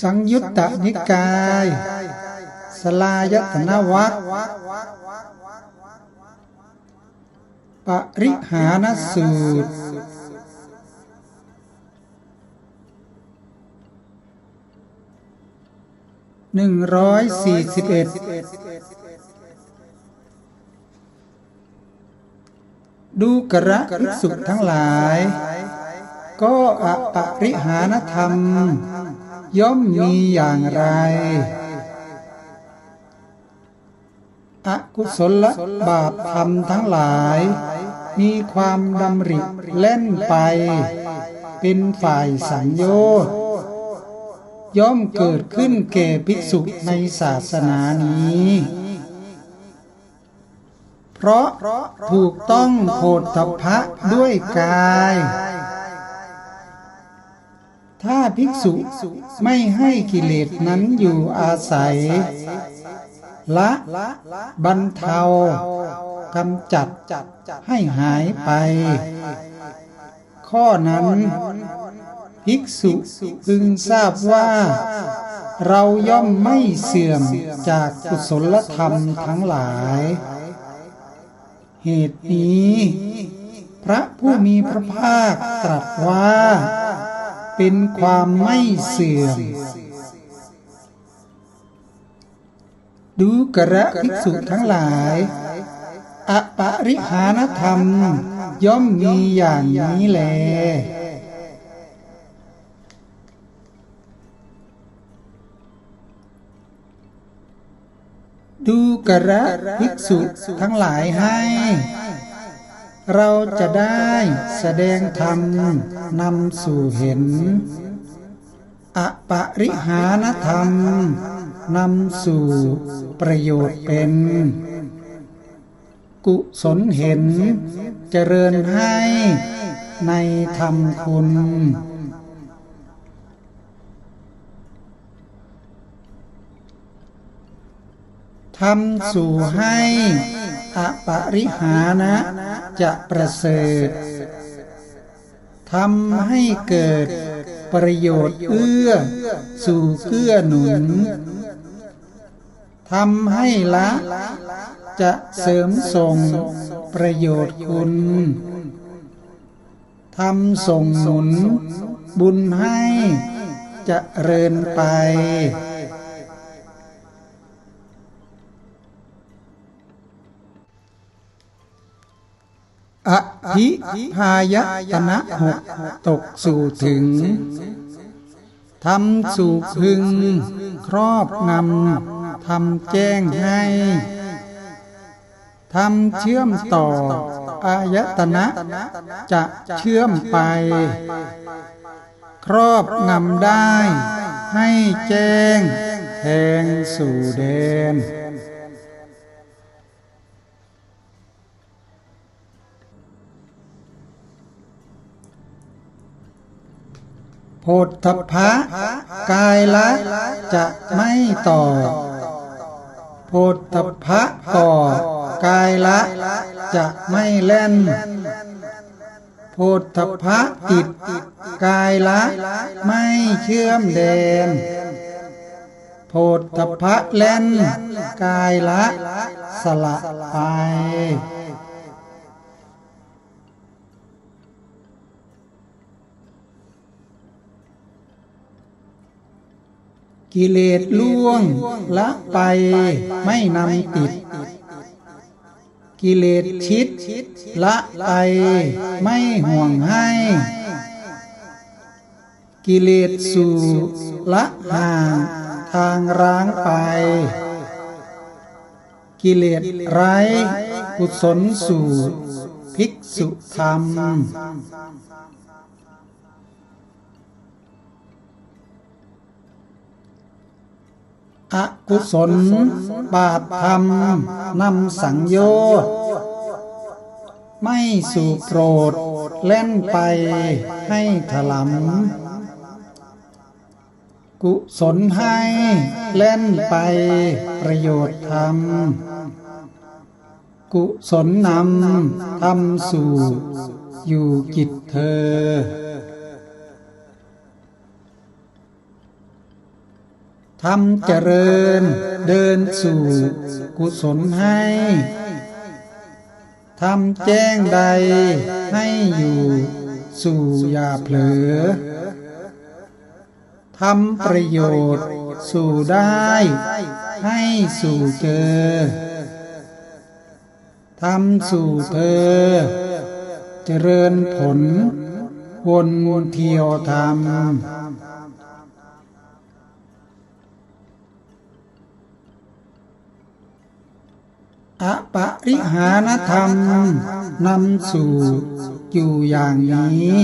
สังยุตตนิกาย สลายตนวัคปริหานสูตร หนึ่งร้อยสี่สิบเอ็ด ดูกระภิกษุทั้งหลาย ก็อปริหานธรรม ย่อมมีอย่างไร อกุศลบาปธรรมทั้งหลาย มีความดำริเล่นไป เป็นฝ่ายสังโยชน์ย่อมเกิดขึ้นแก่ภิกษุในศาสนานี้ เพราะถูกต้องโพธพะด้วยกาย ถ้าภิกษุไม่ให้กิเลสนั้นอยู่อาศัย ละบรรเทากำจัดให้หายไป ข้อนั้น ภิกษุพึงทราบว่า เราย่อมไม่เสื่อมจากกุศลธรรมทั้งหลาย เหตุนี้ พระผู้มีพระภาคตรัสว่า เป็นความไม่เสื่อม ดูกระภิกษุทั้งหลายอปริหานธรรม ย่อมมีอย่างนี้แล ดูกระภิกษุทั้งหลายให้ เราจะได้แสดงธรรมนำสู่เห็น อปริหานธรรมนำสู่ประโยชน์เป็น กุศลเห็นเจริญให้ในธรรมคุณ ทำสู่ให้ อปริหานะจะประเสริฐทำให้เกิดประโยชน์เอื้อ สู่เกื้อหนุนทำให้ละ จะเสริมส่งประโยชน์คุณทำส่งหนุนบุญให้จะเริญไป อภิพายตนะหกตกสู่ถึงทำสู่พึง ครอบงำทำแจ้งให้ทำเชื่อมต่อ อายตนะ จะเชื่อมไป ครอบงำได้ ให้แจ้ง แทงสู่แดน โพธพะกายละจะไม่ต่อ โพธพะก่อกายละจะไม่เล่น โพธพะติดกายละไม่เชื่อมแดนโพธพะเล่นกายละสละไป กิเลสล่วงละไปไม่นำติด กิเลสชิดละไปไม่ห่วงให้ กิเลสสู่ละห่างทางร้างไป กิเลสไร้กุศลสู่ภิกษุธรรม อกุศล บาปธรรมนำสังโยชน์ไม่สู่โปรดเล่นไปให้ถลำกุศลให้เล่นไปประโยชน์ธรรม กุศลนำทำสู่อยู่กิจเธอ ทำเจริญเดินสู่กุศลให้ทำแจ้งใดให้อยู่สู่อย่าเผลอทำประโยชน์สู่ได้ ให้สู่เจอทำสู่เธอ เจริญผลวนเที่ยวธรรม อปริหานธรรมนำสู่อยู่อย่างนี้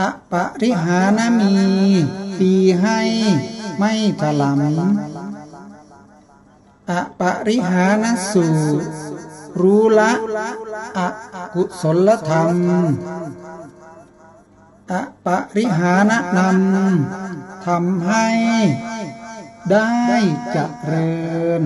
อปริหานมีตีให้ไม่ถลำอปริหานสู่ รู้ละอกุศลธรรมอปริหานนำทำให้ได้เจริญ